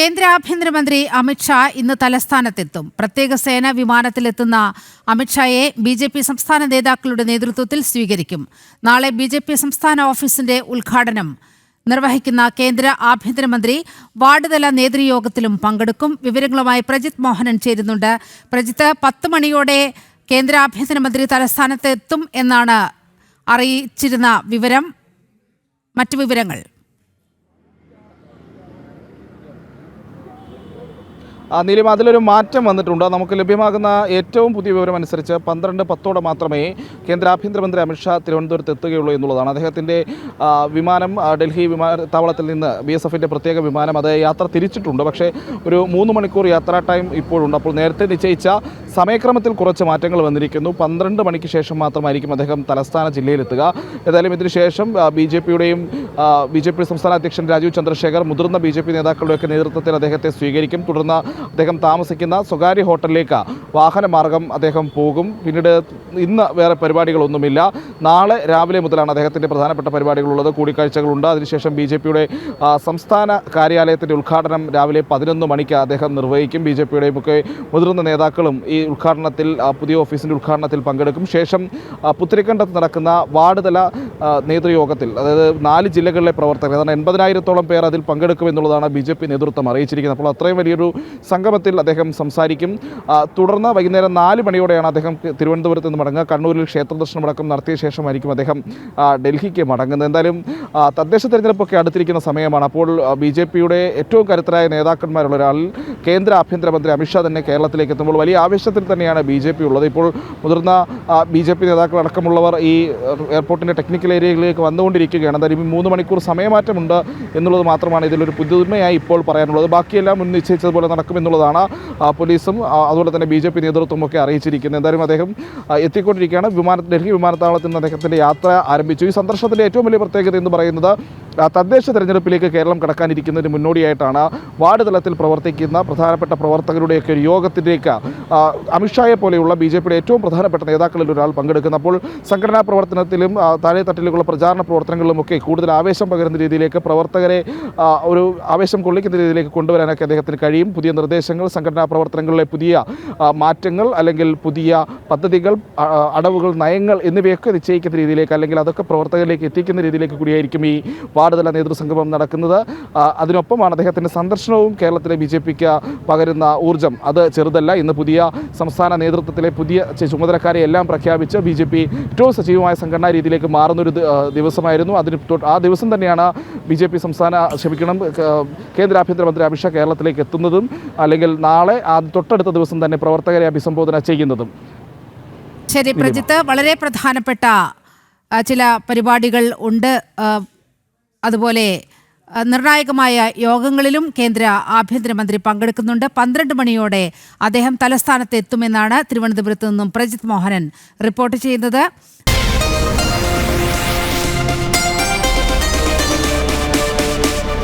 കേന്ദ്ര ആഭ്യന്തരമന്ത്രി അമിത്ഷാ ഇന്ന് തലസ്ഥാനത്തെത്തും. പ്രത്യേക സേനാ വിമാനത്തിലെത്തുന്ന അമിത്ഷായെ ബി ജെ പി സംസ്ഥാന നേതാക്കളുടെ നേതൃത്വത്തിൽ സ്വീകരിക്കും. നാളെ ബി ജെ പി സംസ്ഥാന ഓഫീസിന്റെ ഉദ്ഘാടനം. നിർവഹിക്കുന്ന കേന്ദ്ര ആഭ്യന്തരമന്ത്രി വാർഡുതല നേതൃയോഗത്തിലും പങ്കെടുക്കും. വിവരങ്ങളുമായി പ്രജിത് മോഹനൻ ചേരുന്നുണ്ട്. പ്രജിത്ത് പത്ത് മണിയോടെ കേന്ദ്ര ആഭ്യന്തരമന്ത്രി തലസ്ഥാനത്തെത്തും എന്നാണ് അറിയിച്ചിരുന്ന വിവരം. മറ്റു വിവരങ്ങൾ. ആ, നീലിമ അതിലൊരു മാറ്റം വന്നിട്ടുണ്ട്. നമുക്ക് ലഭ്യമാകുന്ന ഏറ്റവും പുതിയ വിവരം അനുസരിച്ച് പന്ത്രണ്ട് പത്തോടെ മാത്രമേ കേന്ദ്ര ആഭ്യന്തരമന്ത്രി അമിത്ഷാ തിരുവനന്തപുരത്ത് എത്തുകയുള്ളൂ എന്നുള്ളതാണ്. അദ്ദേഹത്തിന്റെ വിമാനം ഡൽഹി വിമാനത്താവളത്തിൽ നിന്ന് ബി എസ് എഫിന്റെ പ്രത്യേക വിമാനം അത് യാത്ര തിരിച്ചിട്ടുണ്ട്. പക്ഷേ ഒരു മൂന്ന് മണിക്കൂർ യാത്രാ ടൈം ഇപ്പോഴുണ്ട്. അപ്പോൾ നേരത്തെ നിശ്ചയിച്ച സമയക്രമത്തിൽ കുറച്ച് മാറ്റങ്ങൾ വന്നിരിക്കുന്നു. പന്ത്രണ്ട് മണിക്ക് ശേഷം മാത്രമായിരിക്കും അദ്ദേഹം തലസ്ഥാന ജില്ലയിലെത്തുക. ഏതായാലും ഇതിനുശേഷം ബി ജെ പിയുടെയും ബി ജെ പി സംസ്ഥാന അധ്യക്ഷൻ രാജീവ് ചന്ദ്രശേഖർ മുതിർന്ന ബി ജെ പി നേതാക്കളുടെയൊക്കെ നേതൃത്വത്തിൽ അദ്ദേഹത്തെ സ്വീകരിക്കും. തുടർന്ന് അദ്ദേഹം താമസിക്കുന്ന സ്വകാര്യ ഹോട്ടലിലേക്ക് വാഹനമാർഗം അദ്ദേഹം പോകും. പിന്നീട് ഇന്ന് വേറെ പരിപാടികളൊന്നുമില്ല. നാളെ രാവിലെ മുതലാണ് അദ്ദേഹത്തിന്റെ പ്രധാനപ്പെട്ട പരിപാടികളുള്ളത്. കൂടിക്കാഴ്ചകളുണ്ട്. അതിനുശേഷം ബി ജെ പിയുടെ സംസ്ഥാന കാര്യാലയത്തിന്റെ ഉദ്ഘാടനം രാവിലെ പതിനൊന്ന് മണിക്ക് അദ്ദേഹം നിർവഹിക്കും. ബി ജെ പിയുടെയുമൊക്കെ മുതിർന്ന നേതാക്കളും ഈ ഉദ്ഘാടനത്തിൽ പുതിയ ഓഫീസിന്റെ ഉദ്ഘാടനത്തിൽ പങ്കെടുക്കും. ശേഷം പുത്തരിക്കണ്ടത്ത് നടക്കുന്ന വാർഡ് തല നേതൃയോഗത്തിൽ അതായത് നാല് ജില്ലകളിലെ പ്രവർത്തകർ ഏതാണ്ട് എൺപതിനായിരത്തോളം പേർ അതിൽ പങ്കെടുക്കുമെന്നുള്ളതാണ് ബി ജെ പി നേതൃത്വം അറിയിച്ചിരിക്കുന്നത്. അപ്പോൾ അത്രയും വലിയൊരു സംഗമത്തിൽ അദ്ദേഹം സംസാരിക്കും. തുടർന്ന് വൈകുന്നേരം നാല് മണിയോടെയാണ് അദ്ദേഹം തിരുവനന്തപുരത്ത് നിന്ന് മടങ്ങുക. കണ്ണൂരിൽ ക്ഷേത്രദർശനമടക്കം നടത്തിയ ശേഷമായിരിക്കും അദ്ദേഹം ഡൽഹിക്ക് മടങ്ങുന്നത്. എന്തായാലും തദ്ദേശ തെരഞ്ഞെടുപ്പൊക്കെ അടുത്തിരിക്കുന്ന സമയമാണ്. അപ്പോൾ ബി ജെ പിയുടെ ഏറ്റവും കരുത്തരായ നേതാക്കന്മാരുള്ള ഒരാൾ കേന്ദ്ര ആഭ്യന്തരമന്ത്രി അമിത്ഷാ തന്നെ കേരളത്തിലേക്ക് എത്തുമ്പോൾ വലിയ ആവേശത്തിൽ തന്നെയാണ് ബി ജെ പി ഉള്ളത്. ഇപ്പോൾ മുതിർന്ന ബി ജെ പി നേതാക്കൾ അടക്കമുള്ളവർ ഈ എയർപോർട്ടിന്റെ ടെക്നിക്കൽ ഏരിയയിലേക്ക് വന്നുകൊണ്ടിരിക്കുകയാണ്. എന്തായാലും ഈ മൂന്ന് മണിക്കൂർ സമയമാറ്റമുണ്ട് എന്നുള്ളത് മാത്രമാണ് ഇതിലൊരു പുതുമയായി ഇപ്പോൾ പറയാനുള്ളത്. ബാക്കിയെല്ലാം മുൻ നിശ്ചയിച്ചതുപോലെ നടക്കുമെന്നുള്ളതാണ് ആ, പോലീസും അതുപോലെ തന്നെ ബി ജെ പി നേതൃത്വം ഒക്കെ അറിയിച്ചിരിക്കുന്നത്. എന്തായാലും അദ്ദേഹം എത്തിക്കൊണ്ടിരിക്കുകയാണ്. വിമാന ഡൽഹി വിമാനത്താവളത്തിൽ നിന്ന് അദ്ദേഹത്തിന്റെ യാത്ര ആരംഭിച്ചു. ഈ സന്ദർശനത്തിന്റെ ഏറ്റവും വലിയ പ്രത്യേകത എന്ന് പറയുന്നത് തദ്ദേശ തെരഞ്ഞെടുപ്പിലേക്ക് കേരളം കടക്കാനിരിക്കുന്നതിന് മുന്നോടിയായിട്ടാണ് വാർഡ് തലത്തിൽ പ്രവർത്തിക്കുന്ന പ്രധാനപ്പെട്ട പ്രവർത്തകരുടെയൊക്കെ ഒരു യോഗത്തിലേക്ക് അമിത്ഷായെ പോലെയുള്ള ബി ജെ പിയുടെ ഏറ്റവും പ്രധാനപ്പെട്ട നേതാക്കളിൽ ഒരാൾ പങ്കെടുക്കുന്നു അപ്പോൾ സംഘടനാ പ്രവർത്തനത്തിലും താഴെ തട്ടിലുള്ള പ്രചാരണ പ്രവർത്തനങ്ങളിലുമൊക്കെ കൂടുതൽ ആവേശം പകരുന്ന രീതിയിലേക്ക് പ്രവർത്തകരെ ഒരു ആവേശം കൊള്ളിക്കുന്ന രീതിയിലേക്ക് കൊണ്ടുവരാനൊക്കെ അദ്ദേഹത്തിന് കഴിയും. പുതിയ നിർദ്ദേശങ്ങൾ സംഘടനാ പ്രവർത്തനങ്ങളിലെ പുതിയ മാറ്റങ്ങൾ അല്ലെങ്കിൽ പുതിയ പദ്ധതികൾ അടവുകൾ നയങ്ങൾ എന്നിവയൊക്കെ നിശ്ചയിക്കുന്ന രീതിയിലേക്ക് അല്ലെങ്കിൽ അതൊക്കെ പ്രവർത്തകരിലേക്ക് എത്തിക്കുന്ന രീതിയിലേക്ക് കൂടിയായിരിക്കും ഈ വാർഡ് തല നേതൃസംഗമം നടക്കുന്നത്. അതിനൊപ്പമാണ് അദ്ദേഹത്തിന്റെ സന്ദർശനവും കേരളത്തിലെ ബി ജെ പിക്ക് പകരുന്ന ഊർജം. അത് ചെറുതല്ല ഇന്ന് പുതിയ സംസ്ഥാന നേതൃത്വത്തിലെ പുതിയ ചുമതലക്കാരെ എല്ലാം പ്രഖ്യാപിച്ച് ബി ജെ പി ഏറ്റവും സജീവമായ സംഘടനാ രീതിയിലേക്ക് മാറുന്നൊരു ദിവസമായിരുന്നു. അതിന് ആ ദിവസം തന്നെയാണ് ബി ജെ പി സംസ്ഥാന ക്ഷമിക്കണം കേന്ദ്ര ആഭ്യന്തരമന്ത്രി അമിത്ഷാ കേരളത്തിലേക്ക് എത്തുന്നതും അല്ലെങ്കിൽ നാളെ ആ തൊട്ടടുത്ത ദിവസം തന്നെ പ്രവർത്തകരെ അഭിസംബോധന ചെയ്യുന്നതും. ശരി പ്രജിത്ത് വളരെ പ്രധാനപ്പെട്ട ചില പരിപാടികൾ ഉണ്ട്. അതുപോലെ നിർണായകമായ യോഗങ്ങളിലും കേന്ദ്ര ആഭ്യന്തരമന്ത്രി പങ്കെടുക്കുന്നുണ്ട്. പന്ത്രണ്ട് മണിയോടെ അദ്ദേഹം തലസ്ഥാനത്ത് എത്തുമെന്നാണ് തിരുവനന്തപുരത്ത് നിന്നും പ്രജിത് മോഹനൻ റിപ്പോർട്ട് ചെയ്യുന്നത്.